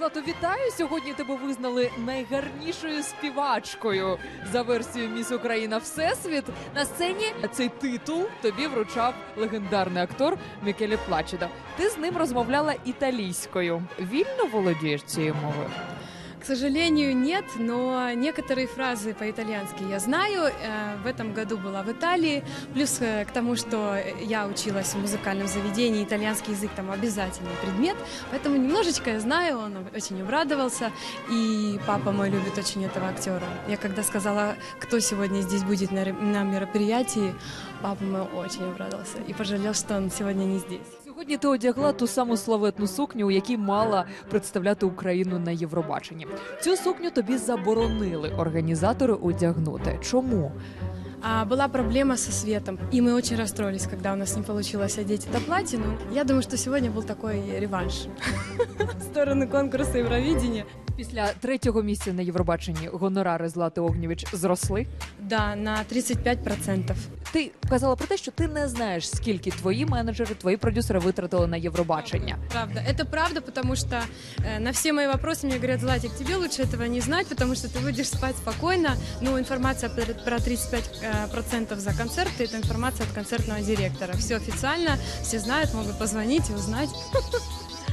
Злато, вітаю! Сьогодні тебе визнали найгарнішою співачкою за версією Міс Україна Всесвіт. На сцені цей титул тобі вручав легендарний актор Мікелі Плачеда. Ти з ним розмовляла італійською. Вільно володієш цією мовою? К сожалению, нет, но некоторые фразы по-итальянски я знаю. Э, В этом году была в Италии. Плюс э, к тому, что я училась в музыкальном заведении, итальянский язык там обязательный предмет. Поэтому немножечко я знаю, он очень обрадовался. И папа мой любит очень этого актера. Я когда сказала, кто сегодня здесь будет на мероприятии, папа мой очень обрадовался и пожалел, что он сегодня не здесь. Сьогодні ти одягла ту саму славетну сукню, у якій мала представляти Україну на Євробаченні. Цю сукню тобі заборонили організатори одягнути. Чому? А, была проблема со светом, и мы очень расстроились, когда у нас не получилось одеть это платье. Но я думаю, что сегодня был такой реванш в сторону конкурса Евровидения. Після третього місця на Євробаченні гонорари Злати Огнєвіч зросли. Да, на 35%. Ти казала про те, що ти не знаєш, скільки твої менеджери, твої продюсери витратили на Євробачення. Правда, это правда, потому что э, на все мои вопросы мне говорят, Златик, тебе лучше этого не знать, потому что ты будешь спать спокойно. Ну, информация про про 35% э, процентов за концерт, это информация от концертного директора. Все официально, все знают, могут позвонить и узнать.